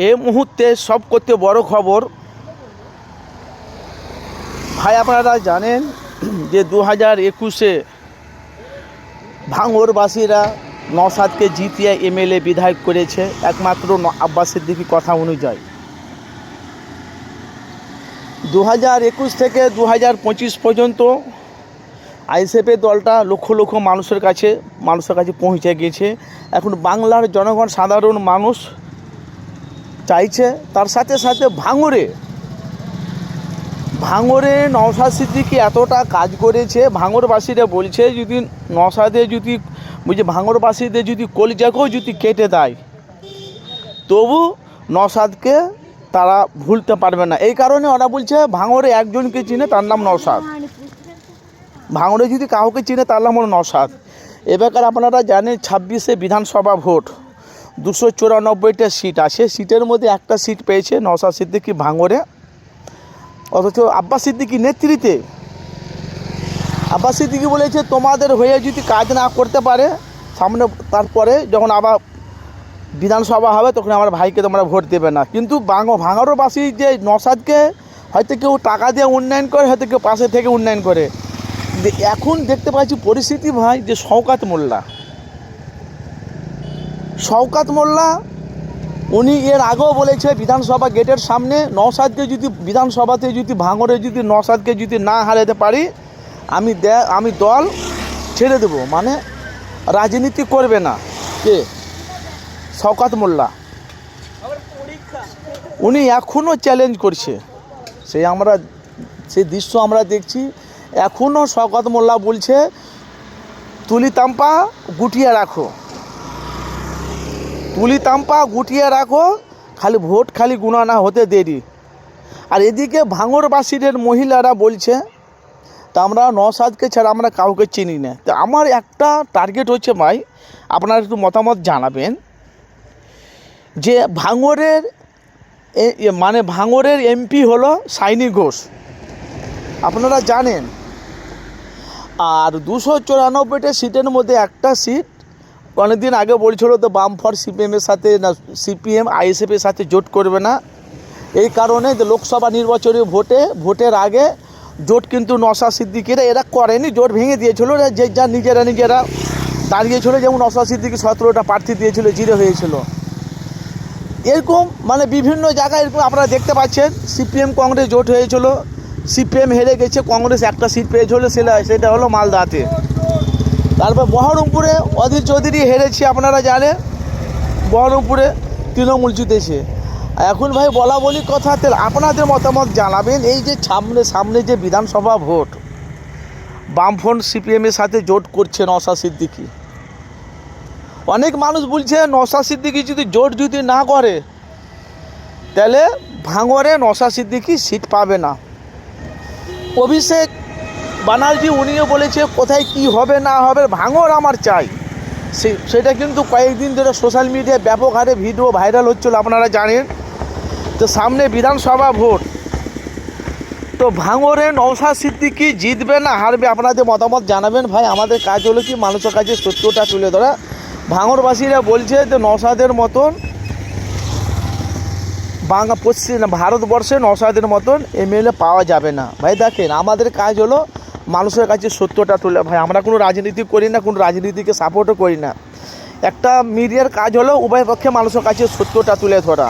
এই মুহূর্তে সব করতে বড় খবর। ভাই, আপনারা জানেন যে দু হাজার একুশে ভাঙরবাসীরা নসাদকে জিতিয়ে এমএলএ বিধায়ক করেছে, একমাত্র আব্বাস সিদ্দিকি কথা অনুযায়ী। দু হাজার একুশ থেকে দু হাজার পঁচিশ পর্যন্ত আইসেপের দলটা লক্ষ লক্ষ মানুষের কাছে মানুষের কাছে পৌঁছে গিয়েছে এখন বাংলার জনগণ সাধারণ মানুষ চাইছে, তার সাথে সাথে ভাঙরে ভাঙরে নওশাদ সিদ্দিকি এতটা কাজ করেছে ভাঙরবাসীরা বলছে যদি নওশাদে যদি বুঝে ভাঙরবাসীদের যদি কলিজাকেও যদি কেটে দেয়, তবু নওশাদকে তারা ভুলতে পারবে না। এই কারণে ওরা বলছে ভাঙরে একজনকে চিনে, তার নাম নওশাদ। ভাঙরে যদি কাউকে চিনে, তার নাম হলো নসাদ এ ব্যাপারে আপনারা জানেন, ছাব্বিশে বিধানসভা ভোট। দুশো চুরানব্বইটা সিট আছে সিটের মধ্যে একটা সিট পেয়েছে নসাদ সিদ্দিকি ভাঙরে অথচ আব্বাস সিদ্দিকি নেতৃত্বে, আব্বাস সিদ্দিকি বলেছে, তোমাদের হয়ে যদি কাজ না করতে পারে, সামনে তারপরে যখন আবার বিধানসভা হবে, তখন আমার ভাইকে তোমরা ভোট দেবে না। কিন্তু বাঙ ভাঙড়বাসী যে নসাদকে হয়তো কেউ টাকা দিয়ে উন্নয়ন করে, হয়তো কেউ পাশে থেকে উন্নয়ন করে। এখন দেখতে পাচ্ছি পরিস্থিতি ভাই যে শওকাত মোল্লা। শওকাত মোল্লা, উনি এর আগেও বলেছে বিধানসভা গেটের সামনে নসাদকে যদি বিধানসভাতে যদি ভাঙরে যদি নসাদকে যদি না হারাতে পারি, আমি দে আমি দল ছেড়ে দেব। মানে রাজনীতি করবে না। কে? শওকাত মোল্লা। উনি এখনও চ্যালেঞ্জ করছে। সেই আমরা সেই দৃশ্য আমরা দেখছি। এখনও শওকত মোল্লা বলছে, তুলি তাম্পা গুটিয়ে রাখো। তুলি তাম্পা, গুটিয়ে রাখো, খালি ভোট, খালি গুণানা হতে দেরি। আর এদিকে ভাঙরবাসীদের মহিলারা বলছে, তা আমরা নসাদকে ছাড়া আমরা কাউকে চিনি না। তো আমার একটা টার্গেট হচ্ছে ভাই, আপনারা একটু মতামত জানাবেন, যে ভাঙরের মানে ভাঙরের এমপি হলো সাইনি ঘোষ। আপনারা জানেন, আর দুশো চুরানব্বইটা সিটের মধ্যে একটা সিট অনেকদিন আগে বলছিল তো বামফর সিপিএমের সাথে না, সিপিএম আইএসএফের সাথে জোট করবে না। এই কারণে যে লোকসভা নির্বাচনী ভোটে, ভোটের আগে জোট কিন্তু নশা সিদ্দিকিরা এরা করেনি, জোট ভেঙে দিয়েছিল। যে যা নিজেরা নিজেরা দাঁড়িয়েছিল, যেমন নশা সিদ্দিকি সতেরোটা প্রার্থী দিয়েছিল, জিরো হয়েছিল। এরকম মানে বিভিন্ন জায়গায় এরকম আপনারা দেখতে পাচ্ছেন, সিপিএম কংগ্রেস জোট হয়েছিল, সিপিএম হেরে গেছে, কংগ্রেস একটা সিট পেয়েছিল, সেটা সেটা হলো মালদাতে। তারপর বহরমপুরে অধীর চৌধুরী হেরেছে, আপনারা জানেন। বহরমপুরে তৃণমূল জিতেছে। এখন ভাই বলা বলি কথা, তাহলে আপনাদের মতামত জানাবেন, এই যে সামনে সামনে যে বিধানসভা ভোট, বামফ্রন্ট সিপিএমের সাথে জোট করছে নশা সিদ্দিকি। অনেক মানুষ বলছে নশা সিদ্দিকি যদি জোট যদি না করে, তাহলে ভাঙরে নশা সিদ্দিকি সিট পাবে না। অভিষেক বানার্জি উনিও বলেছে, কোথায় কি হবে না হবে, ভাঙর আমার চাই। সে, সেটা কিন্তু কয়েকদিন ধরে সোশ্যাল মিডিয়ায় ব্যাপক হারে ভিডিও ভাইরাল হচ্ছিল, আপনারা জানেন। তো সামনে বিধানসভা ভোট। তো ভাঙরে নৌসা সিদ্দিকি জিতবে না, হারবে, আপনাদের মতামত জানাবেন। ভাই, আমাদের কাজ হলো কি, মানুষের কাছে সত্যটা তুলে ধরা। ভাঙরবাসীরা বলছে যে নৌসাদের মতন বাংলা পশ্চিম, ভারতবর্ষে নৌসাদের মতন এমএলএ পাওয়া যাবে না। ভাই, দেখেন, আমাদের কাজ হলো মানুষের কাছে সত্যটা তুলে, ভাই, আমরা কোনো রাজনীতি করি না, কোনো রাজনীতিকে সাপোর্টও করি না। একটা মিডিয়ার কাজ হলো উভয় পক্ষে মানুষের কাছে সত্যটা তুলে ধরা।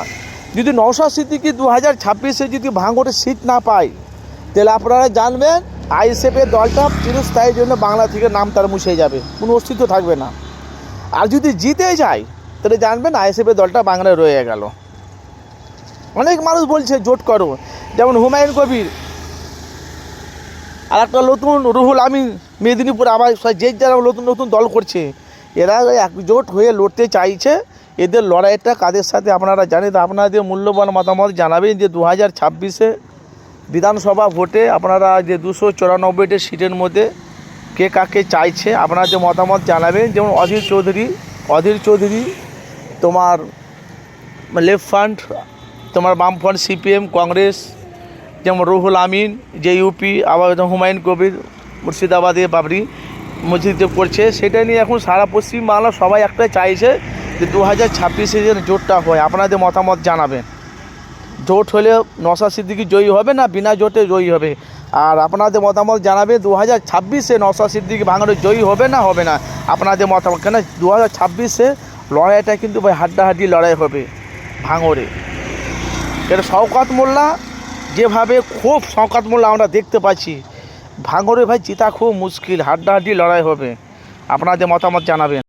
যদি নৌসা সিদ্দিকি দু হাজার ছাব্বিশে যদি ভাঙড়ে সিট না পায়, তাহলে আপনারা জানবেন আইএসএফের দলটা চিরস্থায়ীর জন্য বাংলা থেকে নাম তার মুছে যাবে, কোনো অস্তিত্ব থাকবে না। আর যদি জিতে যায়, তাহলে জানবেন আইএসএফের দলটা বাংলায় রয়ে গেল। অনেক মানুষ বলছে, জোট করো। যেমন হুমায়ুন কবির আর একটা নতুন রুহুল আমি মেদিনীপুর সব যে যারা নতুন নতুন দল করছে, এরা একজোট হয়ে লড়তে চাইছে। এদের লড়াইটা কাদের সাথে আপনারা জানেন? আপনাদের মূল্যবান মতামত জানাবেন যে দু হাজার ছাব্বিশে বিধানসভা ভোটে আপনারা যে দুশো চুরানব্বইটি সিটের মধ্যে কে কাকে চাইছে, আপনাদের মতামত জানাবেন। যেমন অধীর চৌধুরী অধীর চৌধুরী, তোমার লেফট ফ্রন্ট, তোমার বামফ্রন্ট সিপিএম, কংগ্রেস যেমন রুহুল আমিন, যে ইউপি আবার হুমায়ুন কবির, মুর্শিদাবাদে বাবরি মসজিদে করছে, সেটা নিয়ে এখন সারা পশ্চিমবাংলা সবাই একটা চাইছে যে দু হাজার ছাব্বিশে যেন জোটটা হয়। আপনাদের মতামত জানাবেন। জোট হলে নশা সিদ্দিকি জয়ী হবে না বিনা জোটে জয়ী হবে? আর আপনাদের মতামত জানাবে দু হাজার ছাব্বিশে নশা সিদ্দিকি ভাঙড়ে জয়ী হবে না হবে না? আপনাদের মতামত, কেন দু হাজার ছাব্বিশে লড়াইটা কিন্তু ভাই হাড্ডাহাড্ডি লড়াই হবে ভাঙড়ে। এটা শওকাত মোল্লা যেভাবে খুব শওকাত মূল্য আমরা দেখতে পাচ্ছি ভাঙরে ভাই জিতা খুব মুশকিল, হাড্ডাহাড্ডি লড়াই হবে। আপনাদের মতামত জানাবেন।